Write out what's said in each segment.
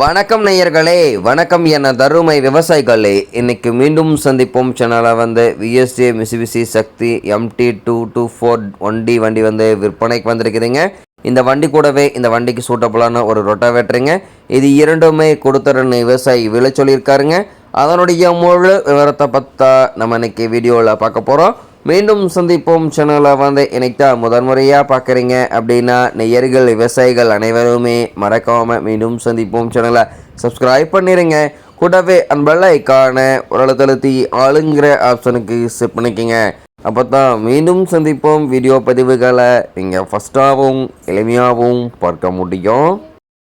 வணக்கம் நேயர்களே வணக்கம் என தருமை விவசாயிகளே. இன்னைக்கு மீண்டும் சந்திப்போம். சேனலை வந்து VST Mitsubishi Shakti MT two two four one D வண்டி வந்து விற்பனைக்கு வந்திருக்குதுங்க. இந்த வண்டி கூடவே இந்த வண்டிக்கு சூட்டபுளான ஒரு ரொட்டாவேட்டருங்க இது இரண்டுமே கொடுத்துறன்னு விவசாயி விலை சொல்லியிருக்காருங்க. அதனுடைய முழு விவரத்தை பற்றா நம்ம இன்னைக்கு வீடியோவில் பார்க்க போகிறோம் மீண்டும் சந்திப்போம் சேனலை வந்து இணைத்தா முதன்முறையாக பார்க்குறீங்க அப்படின்னா நெய்யர்கள் விவசாயிகள் அனைவருமே மறக்காமல் மீண்டும் சந்திப்போம் சேனலை சப்ஸ்கிரைப் பண்ணிடுங்க கூடவே அன்பெல்ல ஐக்கான உரளத்தழுத்தி ஆளுங்கிற ஆப்ஷனுக்கு செட் பண்ணிக்கோங்க. அப்போ தான் மீண்டும் சந்திப்போம். வீடியோ பதிவுகளை நீங்கள் ஃபஸ்ட்டாகவும் எளிமையாகவும் பார்க்க முடியும்.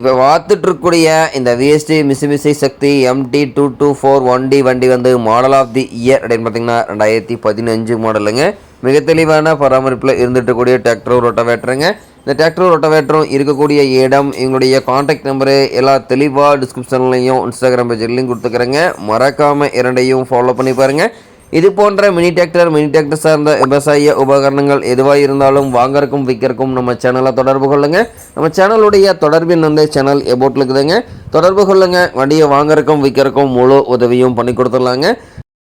இப்போ பார்த்துட்டு இருக்கக்கூடிய இந்த VST Mitsubishi Shakti MT two two four one D வண்டி வந்து மாடல் ஆஃப் தி இயர் அப்படின்னு பார்த்தீங்கன்னா ரெண்டாயிரத்தி பதினஞ்சு மாடலுங்க மிக தெளிவான பராமரிப்பில் இருந்துட்டு கூடிய டிராக்டரும் ரொட்டவேட்டருங்க இந்த டிராக்டரும் ரொட்டவேட்டரும் இருக்கக்கூடிய இடம் எங்களுடைய காண்டாக்ட் நம்பரு எல்லா தெளிவாக டிஸ்கிரிப்ஷன்லையும் இன்ஸ்டாகிராம் பேஜ்லையும் கொடுத்துக்கிறேங்க. மறக்காமல் இரண்டையும் ஃபாலோ பண்ணி பாருங்கள் இது போன்ற மினி டிராக்டர் மினி டிராக்டர் சார்ந்த விவசாய உபகரணங்கள் எதுவாக இருந்தாலும் வாங்கறக்கும் விற்கிறக்கும் நம்ம சேனலை தொடர்பு கொள்ளுங்க. நம்ம சேனலுடைய தொடர்பின் வந்து சேனல் எபோட்டில் இருக்குதுங்க. தொடர்பு கொள்ளுங்க. வண்டியை வாங்கறக்கும் விற்கிறக்கும் முழு உதவியும் பண்ணி கொடுத்துடலாங்க.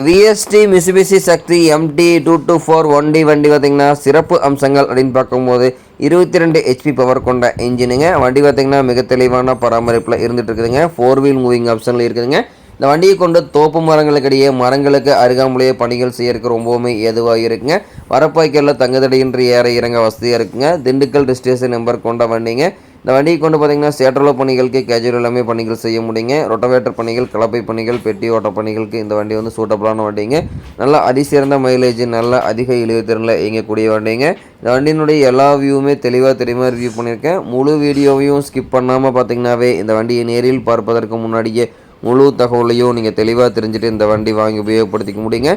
VST Mitsubishi Shakti MT two two four one D வண்டி பார்த்திங்கன்னா சிறப்பு அம்சங்கள் அப்படின்னு பார்க்கும்போது இருபத்தி ரெண்டு ஹெச்பி பவர் கொண்ட இன்ஜினுங்க வண்டி பார்த்திங்கன்னா மிக தெளிவான பராமரிப்பில் இருந்துகிட்டு இருக்குதுங்க. ஃபோர் வீல் மூவிங் ஆப்ஷனில் இருக்குதுங்க. இந்த வண்டியை கொண்டு தோப்பு மரங்களுக்கிடையே மரங்களுக்கு அருகாமலேயே பணிகள் செய்யறதுக்கு ரொம்பவுமே ஏதுவாக இருக்குங்க. வரப்பாய்க்கல்ல தங்குதடையின்றி ஏற இறங்க வசதியாக இருக்குங்க. திண்டுக்கல் டிஸ்டேஷன் நம்பர் கொண்ட வண்டிங்க. இந்த வண்டியை கொண்டு பார்த்தீங்கன்னா சேற்றலோ பணிகளுக்கு கேஜுவல் எல்லாமே பணிகள் செய்ய முடியுங்க. ரொட்டவேட்டர் பணிகள் கலப்பை பணிகள் பெட்டி ஓட்ட பணிகளுக்கு இந்த வண்டி வந்து சூட்டபுளான வண்டிங்க. நல்லா அதிசிறந்த மைலேஜ் நல்ல அதிக இழிவுத்திறனில் இயங்கக்கூடிய வண்டிங்க. இந்த வண்டியினுடைய எல்லா வியூவுமே தெளிவாக தெரியுமா ரிவ்யூ பண்ணியிருக்கேன். முழு வீடியோவையும் ஸ்கிப் பண்ணாமல் பார்த்தீங்கன்னாவே இந்த வண்டியை நேரில் பார்ப்பதற்கு முன்னாடியே முழு தகவலையும் நீங்கள் தெளிவாக தெரிஞ்சுட்டு இந்த வண்டி வாங்கி உபயோகப்படுத்திக்க முடியுங்க.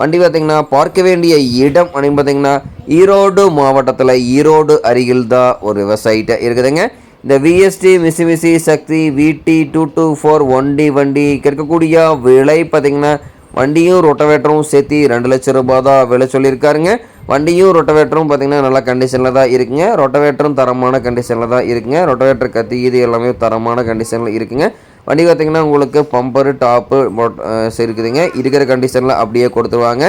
வண்டி பார்த்திங்கன்னா பார்க்க வேண்டிய இடம் அப்படின்னு பார்த்தீங்கன்னா ஈரோடு மாவட்டத்தில் ஈரோடு அருகில் தான் ஒரு விவசாயிட்ட இருக்குதுங்க. இந்த VST Mitsubishi Shakti VT two two four one D வண்டி இருக்கக்கூடிய விலை பார்த்திங்கன்னா வண்டியும் ரொட்டவேட்டரும் சேர்த்து ரெண்டு லட்சம் ரூபாய் தான் விலை சொல்லியிருக்காருங்க. வண்டியும் ரொட்டவேட்டரும் பார்த்திங்கன்னா நல்ல கண்டிஷனில் தான் இருக்குங்க. ரொட்டவேட்டரும் தரமான கண்டிஷனில் தான் இருக்குங்க. ரொட்டவேட்டர் கத்தி இது எல்லாமே தரமான கண்டிஷனில் இருக்குங்க. வண்டி பார்த்திங்கன்னா உங்களுக்கு பம்பரு டாப்பு இருக்குதுங்க. இருக்கிற கண்டிஷனில் அப்படியே கொடுத்துருவாங்க.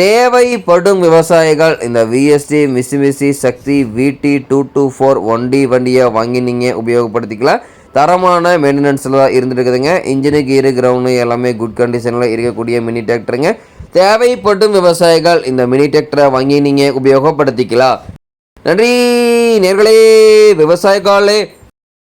தேவைப்படும் விவசாயிகள் இந்த VST Mitsubishi Shakti VT two two four one D வண்டியை வாங்கி நீங்கள் உபயோகப்படுத்திக்கலாம். தரமான மெயின்டெனன்ஸில் தான் இருந்துருக்குதுங்க இன்ஜினு கீரு கிரவுண்டு எல்லாமே குட் கண்டிஷனில் இருக்கக்கூடிய மினி டிராக்டருங்க தேவைப்படும் விவசாயிகள் இந்த மினி டிராக்டரை வாங்கி நீங்கள் உபயோகப்படுத்திக்கலாம். நன்றி நேர்களே விவசாயிகளே.